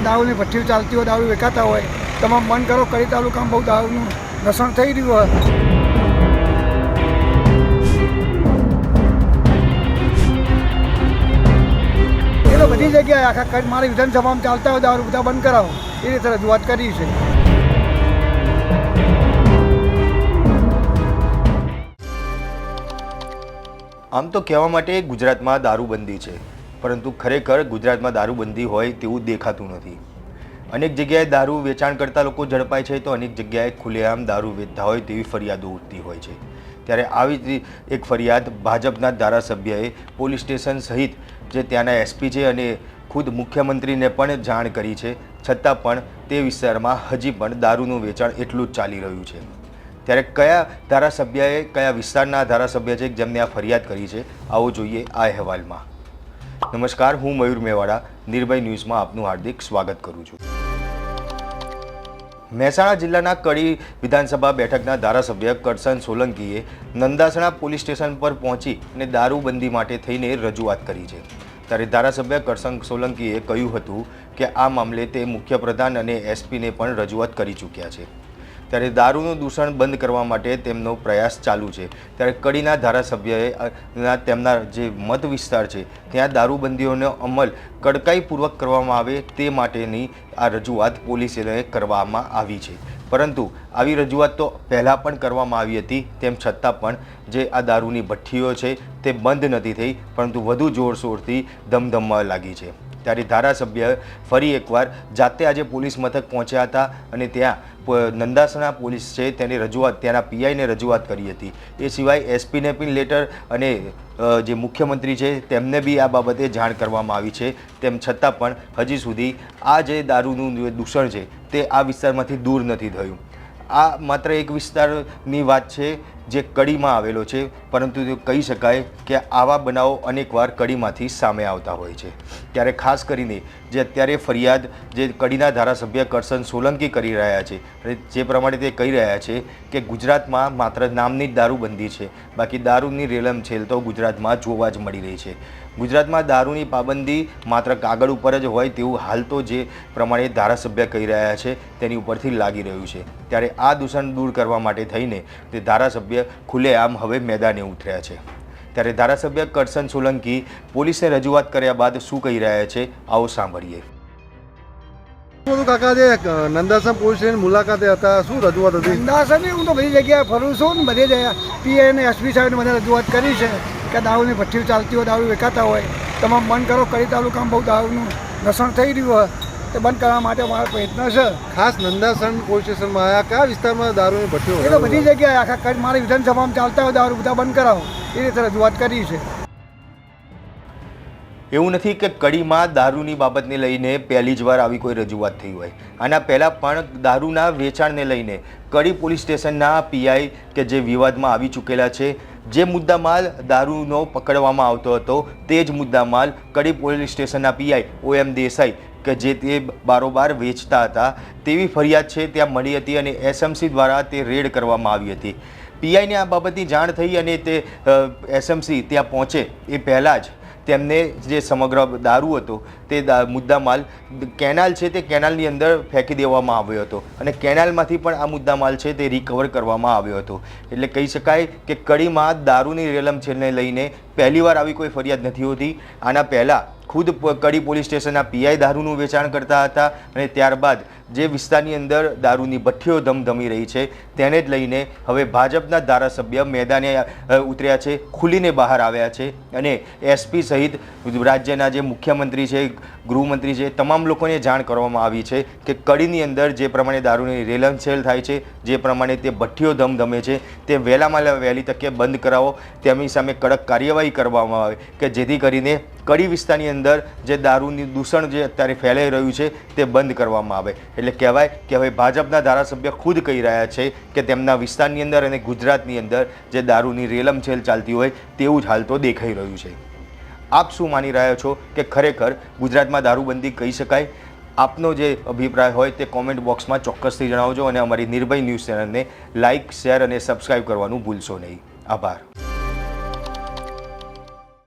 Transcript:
કે દારૂની ભઠ્ઠીઓ ચાલતી હોય, દારૂ વેચાતા હોય તમામ મન કરો, કડી તાલુકામાં બહુ દારૂનું નશણ થઈ રહ્યું હોય. એટલે બધી જગ્યાએ આખા કચ્છ મારી વિધાનસભામાં ચાલતા હોય, દારૂ બધા બંધ કરાવો. એ રીતે રજૂઆત કરી છે. આમ તો કહેવા માટે ગુજરાતમાં દારૂબંધી છે. પરંતુ ખરેખર ગુજરાતમાં દારૂબંધી હોય તેવું દેખાતું નથી. અનેક જગ્યાએ દારૂ વેચાણ કરતા લોકો ઝડપાય છે તો અનેક જગ્યાએ ખુલ્લેઆમ દારૂ વેચતા હોય તેવી ફરિયાદો ઉઠતી હોય છે. ત્યારે આવી જ એક ફરિયાદ ભાજપના ધારાસભ્યએ પોલીસ સ્ટેશન સહિત, જે ત્યાંના એસપી છે અને ખુદ મુખ્યમંત્રીને પણ જાણ કરી છે, છતાં પણ તે વિસ્તારમાં હજી પણ દારૂનું વેચાણ એટલું જ ચાલી રહ્યું છે. ત્યારે કયા ધારાસભ્યએ, કયા વિસ્તારના ધારાસભ્ય છે જેમને આ ફરિયાદ કરી છે, આવો જોઈએ આ અહેવાલમાં. નમસ્કાર, હું મયુર મેવાડા, નિર્ભય ન્યૂઝમાં આપનું હાર્દિક સ્વાગત કરું છું. મહેસાણા જિલ્લાના કડી વિધાનસભા બેઠકના ધારાસભ્ય કરસન સોલંકીએ નંદાસણા પોલીસ સ્ટેશન પર પહોંચી અને દારૂબંધી માટે થઈને રજૂઆત કરી છે. ત્યારે ધારાસભ્ય કરસન સોલંકીએ કહ્યું હતું કે આ મામલે તે મુખ્યપ્રધાન અને એસપીને પણ રજૂઆત કરી ચૂક્યા છે. ત્યારે દારૂનું દૂષણ બંધ કરવા માટે તેમનો પ્રયાસ ચાલુ છે. ત્યારે કડીના ધારાસભ્યએ તેમના જે મત વિસ્તાર છે, ત્યાં દારૂબંધીઓનો અમલ કડકાઈપૂર્વક કરવામાં આવે તે માટેની આ રજૂઆત પોલીસને કરવામાં આવી છે. પરંતુ આવી રજૂઆત તો પહેલાં પણ કરવામાં આવી હતી, તેમ છતાં પણ જે આ દારૂની ભઠ્ઠીઓ છે તે બંધ નથી થઈ, પરંતુ વધુ જોરશોરથી ધમધમવા લાગી છે. ત્યારે ધારાસભ્ય ફરી એકવાર જાતે આજે પોલીસ મથક પહોંચ્યા હતા અને ત્યાં નંદાસણા પોલીસ છે તેની રજૂઆત, ત્યાંના પીઆઈને રજૂઆત કરી હતી. એ સિવાય એસપીને પણ લેટર અને જે મુખ્યમંત્રી છે તેમને બી આ બાબતે જાણ કરવામાં આવી છે. તેમ છતાં પણ હજી સુધી આ જે દારૂનું દૂષણ છે તે આ વિસ્તારમાંથી દૂર નથી થયું. આ માત્ર એક વિસ્તારની વાત છે જે કડીમાં આવેલો છે. પરંતુ તે કહી શકાય કે આવા બનાવો અનેકવાર કડીમાંથી સામે આવતા હોય છે. ત્યારે ખાસ કરીને જે અત્યારે ફરિયાદ જે કડીના ધારાસભ્ય કરસન સોલંકી કરી રહ્યા છે જે પ્રમાણે તે કહી રહ્યા છે કે ગુજરાતમાં માત્ર નામની જ દારૂબંધી છે, બાકી દારૂની રેલમ છેલ તો ગુજરાતમાં જોવા જ મળી રહી છે. ગુજરાતમાં દારૂની પાબંદી માત્ર કાગળ ઉપર જ હોય તેવું હાલ તો જે પ્રમાણે ધારાસભ્ય કહી રહ્યા છે તેની ઉપરથી લાગી રહ્યું છે. ત્યારે આ દૂષણ દૂર કરવા માટે થઈને તે ધારાસભ્ય ખુલ્લેઆમ હવે મેદાને ઉતર્યા છે. ત્યારે ધારાસભ્ય કરસન સોલંકી પોલીસને રજૂઆત કર્યા બાદ શું કહી રહ્યા છે આવો સાંભળીએ. બધું કાકા જે નંદાસમ પોલીસ સ્ટેશન મુલાકાતે હતા શું રજૂઆત હતી? અંદાજની હું તો બધી જગ્યાએ ફરું છું ને બધી જગ્યાએ. પીએ અને એસપી સાહેબને મને રજૂઆત કરી છે કે દારૂની ભઠ્ઠીઓ ચાલતી હોય દારૂ વેચાતા હોય તમામ બંધ કરો કરી તાલુકામાં બહુ દારૂનું નસણ થઈ રહ્યું હોય. તે બંધ કરવા માટે મારો પ્રયત્ન છે. ખાસ નંદાસણ પોલીસ સ્ટેશનમાં આવ્યા કયા વિસ્તારમાં દારૂની ભઠ્ઠીઓ એ તો બધી જગ્યાએ આખા કચ્છ મારી વિધાનસભામાં ચાલતા હોય દારૂ બધા બંધ કરાવો. એ રીતે રજૂઆત કરી છે. એવું નથી કે કડીમાં દારૂની બાબતને લઈને પહેલી જ વાર આવી કોઈ રજૂઆત થઈ હોય. આના પહેલાં પણ દારૂના વેચાણને લઈને કડી પોલીસ સ્ટેશનના પીઆઈ કે જે વિવાદમાં આવી ચૂકેલા છે જે મુદ્દામાલ દારૂનો પકડવામાં આવતો હતો તે જ મુદ્દામાલ કડી પોલીસ સ્ટેશનના પીઆઈ ઓએમ દેસાઈ કે જે તે બારોબાર વેચતા હતા, તેવી ફરિયાદ છે ત્યાં મળી હતી અને એસએમસી દ્વારા તે રેડ કરવામાં આવી હતી. પીઆઈને આ બાબતની જાણ થઈ અને તે એસએમસી ત્યાં પહોંચે એ પહેલાં જ તેમને જે સમગ્ર દારૂ હતો તે મુદ્દામાલ કેનાલ છે તે કેનાલની અંદર ફેંકી દેવામાં આવ્યો હતો અને કેનાલમાંથી પણ આ મુદ્દામાલ છે તે રિકવર કરવામાં આવ્યો હતો. એટલે કહી શકાય કે કડીમાં દારૂની રેલમ છેને લઈને પહેલીવાર આવી કોઈ ફરિયાદ નથી હોતી. આના પહેલાં ખુદ કડી પોલીસ સ્ટેશનના પીઆઈ દારૂનું વેચાણ કરતા હતા અને ત્યારબાદ જે વિસ્તારની અંદર દારૂની ભઠ્ઠીઓ ધમધમી રહી છે, તેને જ લઈને હવે ભાજપના ધારાસભ્ય મેદાને ઉતર્યા છે, ખુલીને બહાર આવ્યા છે અને એસપી સહિત રાજ્યના જે મુખ્યમંત્રી છે, ગૃહમંત્રી છે, તમામ લોકોને જાણ કરવામાં આવી છે કે કડીની અંદર જે પ્રમાણે દારૂની રેલમછેલ થાય છે, જે પ્રમાણે તે ભઠ્ઠીઓ ધમધમે છે, તે વહેલામાં વહેલી તકે બંધ કરાવો, તેમની સામે કડક કાર્યવાહી કરવામાં આવે કે જેથી કરીને કડી વિસ્તારની અંદર જે દારૂની દૂષણ જે અત્યારે ફેલાઈ રહ્યું છે, તે બંધ કરવામાં આવે. એટલે કહેવાય કે હવે ભાજપના ધારાસભ્ય ખુદ કહી રહ્યા છે કે તેમના વિસ્તારની અંદર અને ગુજરાતની અંદર જે દારૂની રેલમછેલ ચાલતી હોય, તેવું જ હાલ તો દેખાઈ રહ્યું છે. આપ શું માની રહ્યા છો કે ખરેખર ગુજરાતમાં દારૂબંધી કહી શકાય? આપનો જે અભિપ્રાય હોય તે કોમેન્ટ બોક્સમાં ચોક્કસથી જણાવજો અને અમારી નિર્ભય ન્યૂઝ ચેનલને લાઇક શેર અને સબસ્ક્રાઈબ કરવાનું ભૂલશો નહીં. આભાર.